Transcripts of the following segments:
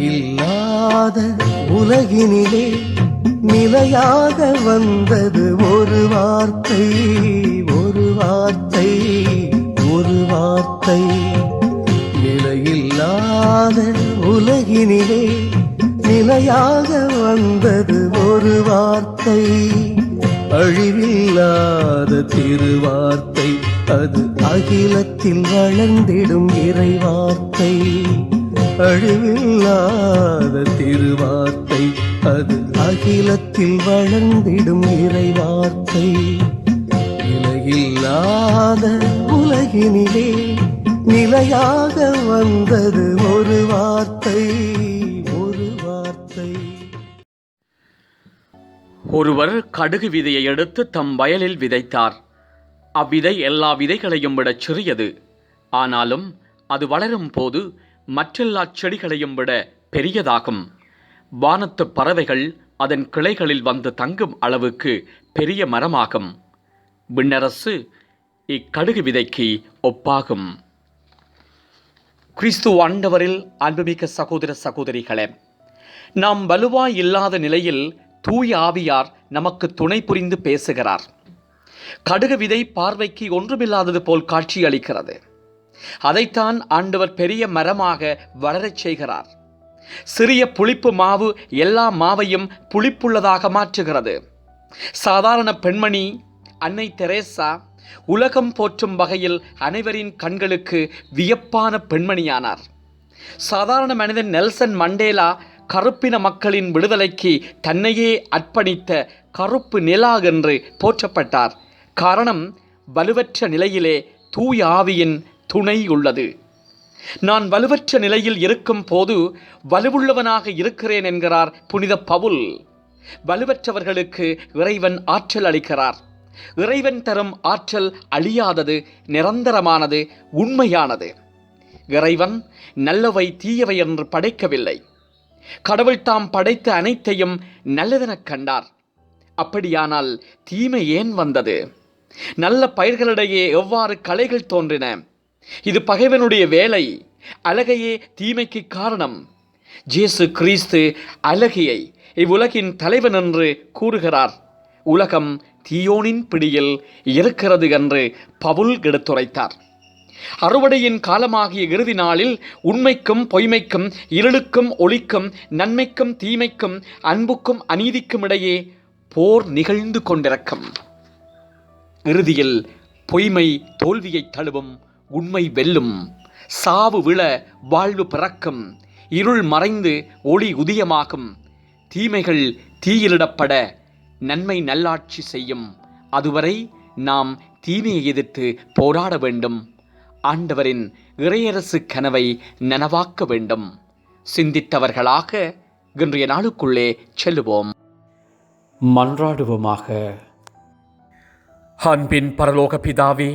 இல்லாத உலகினிலே நிலையாக வந்தது ஒரு வார்த்தை ஒரு வார்த்தை ஒரு வார்த்தை. நிலையில்லாத உலகினிலே நிலையாக வந்தது ஒரு வார்த்தை. அழிவில்லாத திருவார்த்தை அது அகிலத்தில் வளர்ந்திடும் இறைவார்த்தை. அழிவில்லாத திருவார்த்தை அது அகிலத்தில் வளர்ந்திடும் இறைவார்த்தை. நிலையில்லாத உலகினிலே நிலையாக வந்தது ஒரு வார்த்தை ஒரு வார்த்தை. ஒருவர் கடுகு விதையை எடுத்து தம் வயலில் விதைத்தார். அவ்விதை எல்லா விதைகளையும் விட சிறியது. ஆனாலும் அது வளரும் போது மற்றெல்லா செடிகளையும் விட பெரியதாகும். வானத்து பறவைகள் அதன் கிளைகளில் வந்து தங்கும் அளவுக்கு பெரிய மரமாகும். விண்ணரசு இக்கடுகு விதைக்கு ஒப்பாகும். கிறிஸ்து ஆண்டவரில் அன்புமிக்க சகோதர சகோதரிகளே நாம் வலுவாய் இல்லாத நிலையில் தூய ஆவியார் நமக்கு துணை புரிந்து பேசுகிறார். கடுகு விதை பார்வைக்கு ஒன்றுமில்லாதது போல் காட்சியளிக்கிறது. அதைத்தான் ஆண்டவர் பெரிய மரமாக வளரச் செய்கிறார். சிறிய புளிப்பு மாவு எல்லா மாவையும் புளிப்புள்ளதாக மாற்றுகிறது. சாதாரண பெண்மணி அன்னை தெரேசா உலகம் போற்றும் வகையில் அனைவரின் கண்களுக்கு வியப்பான பெண்மணியானார். சாதாரண மனிதன் நெல்சன் மண்டேலா கருப்பின மக்களின் விடுதலைக்கு தன்னையே அர்ப்பணித்த கருப்பு நிலா என்று போற்றப்பட்டார். காரணம் வலுவற்ற நிலையிலே தூய் ஆவியின் துணை உள்ளது. நான் வலுவற்ற நிலையில் இருக்கும் போது வலுவுள்ளவனாக இருக்கிறேன் என்கிறார் புனித பவுல். வலுவற்றவர்களுக்கு இறைவன் ஆற்றல் அளிக்கிறார். இறைவன் தரும் ஆற்றல் அழியாதது நிரந்தரமானது உண்மையானது. இறைவன் நல்லவை தீயவை என்று படைக்கவில்லை. கடவுள் தாம் படைத்த அனைத்தையும் நல்லதெனக் கண்டார். அப்படியானால் தீமை ஏன் வந்தது? நல்ல பயிர்களிடையே எவ்வாறு கலைகள் தோன்றின? இது பகைவனுடைய வேலை. அழகையே தீமைக்கு காரணம். ஜேசு கிறிஸ்து அழகியை இவ்வுலகின் தலைவன் என்று கூறுகிறார். உலகம் தீயோனின் பிடியில் இருக்கிறது என்று பவுல் எடுத்துரைத்தார். அறுவடையின் காலமாகிய இறுதி நாளில் உண்மைக்கும் பொய்மைக்கும் இருளுக்கும் ஒளிக்கும் நன்மைக்கும் தீமைக்கும் அன்புக்கும் அநீதிக்கும் இடையே போர் நிகழ்ந்து கொண்டிருக்கும். இறுதியில் பொய்மை தோல்வியை தழுவும் உண்மை வெல்லும். சாவு விழ வாழ்வு பிறக்கும். இருள் மறைந்து ஒளி உதயமாகும். தீமைகள் தீயிலிடப்பட நன்மை நல்லாட்சி செய்யும். அதுவரை நாம் தீமையை எதிர்த்து போராட வேண்டும். ஆண்டவரின் இறையரசு கனவை நனவாக்க வேண்டும். சிந்தித்தவர்களாக இன்றைய நாளுக்குள்ளே செல்லுவோம். மன்றாடுவோமாக. அன்பின் பரலோக பிதாவே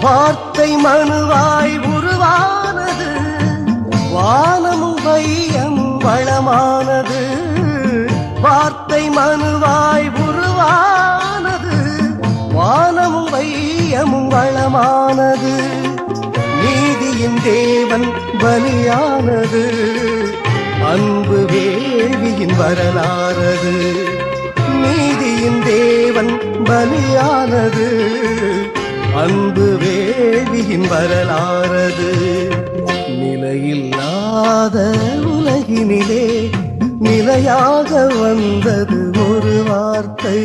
வார்த்தை மனுவாய் உருவானது வானமும் வையமும் வளமானது. வார்த்தை மனுவாய் உருவானது வானமும் வையமும் வளமானது. நீதியின் தேவன் பலியானது அன்பு வேள்வியின் வரலாறது. நீதியின் தேவன் பலியானது. அன்பு வேள்வியின் வரலாறது. நிலையில்லாத உலகினிலே நிலையாக வந்தது ஒரு வார்த்தை.